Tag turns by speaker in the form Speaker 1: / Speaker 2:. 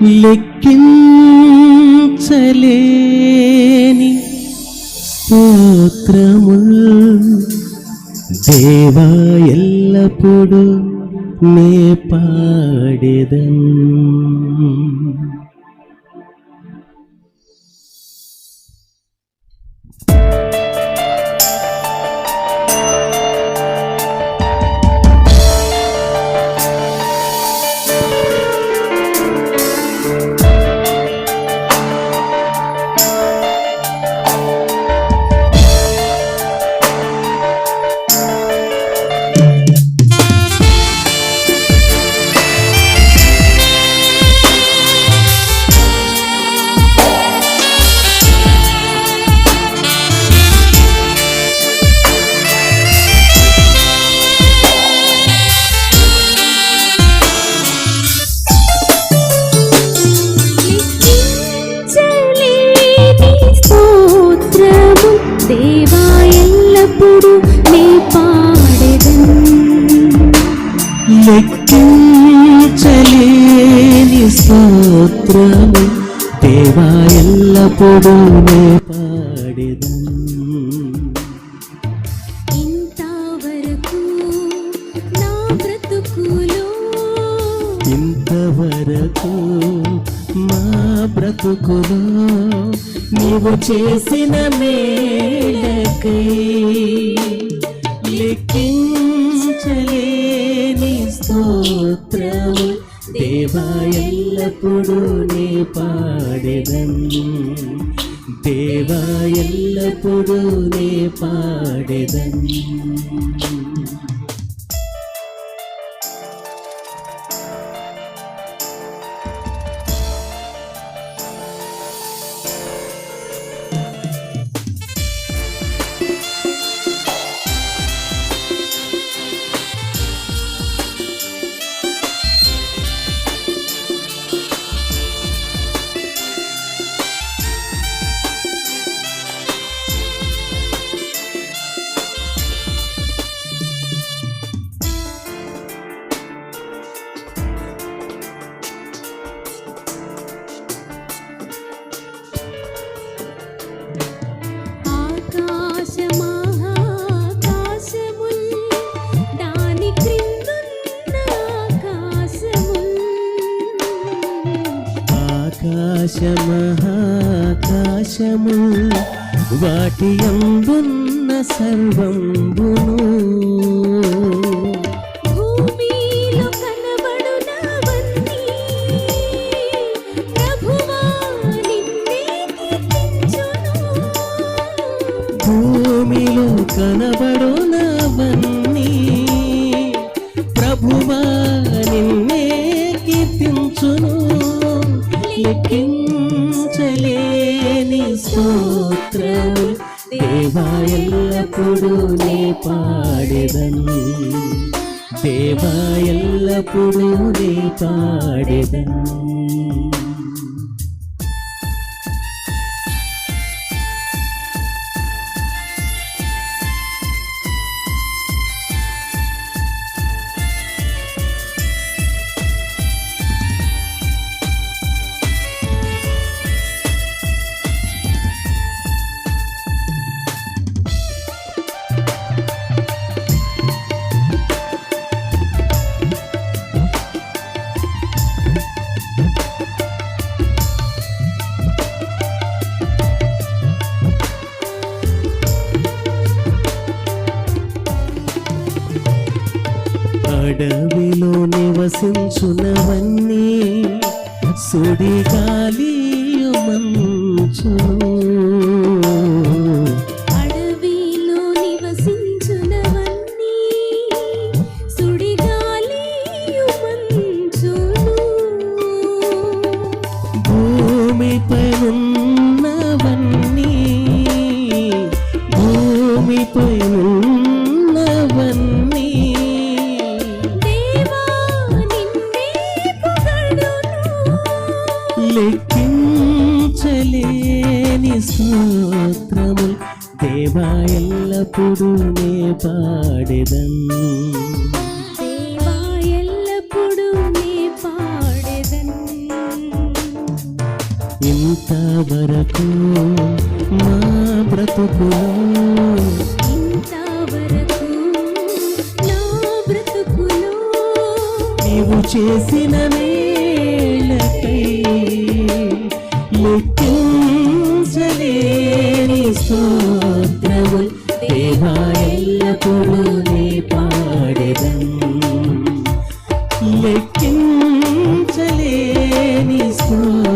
Speaker 1: లెక్కించలేని స్తోత్రముల్ దేవా ఎల్లప్పుడూ నే పాడేదం.
Speaker 2: దేవా ఎల్లప్పుడూ నీ పాడెదన్.
Speaker 1: లెక్కించలేని స్తోత్రము దేవా ఎల్లప్పుడూ నే పాడెదం
Speaker 2: ఇంతవరకు నా బ్రతుకులో
Speaker 1: ఇంతవరకు మా బ్రతుకులో నీవు చేసిన మేలకై లెక్కించలేని స్తోత్రము దేవా ఎల్లప్పుడూ నే పాడెదం దేవా ఎల్లప్పుడూ నే పాడెదం ఆకాశమహాకాశము వాటి అందున్న సర్వంబును.
Speaker 2: భూమిలో కనబడునవన్నీ
Speaker 1: లెక్కించలేని స్తోత్రము దేవా ఎల్లప్పుడూ నే పాడెదను. దేవా ఎల్లప్పుడూ నే పాడెదను. అడవిలో నివసించునవన్నీ సుడిగాలి మంచును లెక్కించలేని స్తోత్రములు దేవా ఎల్లప్పుడూ నే పాడెదం
Speaker 2: దేవా ఎల్లప్పుడూ నే పాడెదన్.
Speaker 1: ఇంతవరకు మా బ్రతుకులో
Speaker 2: ఇంతవరకు నా బ్రతుకులో
Speaker 1: నీవు లెక్కించలేని స్తోత్రములు దేవా ఎల్లప్పుడూ నీ పాడెదం. లెక్కించలేని స్తోత్రములు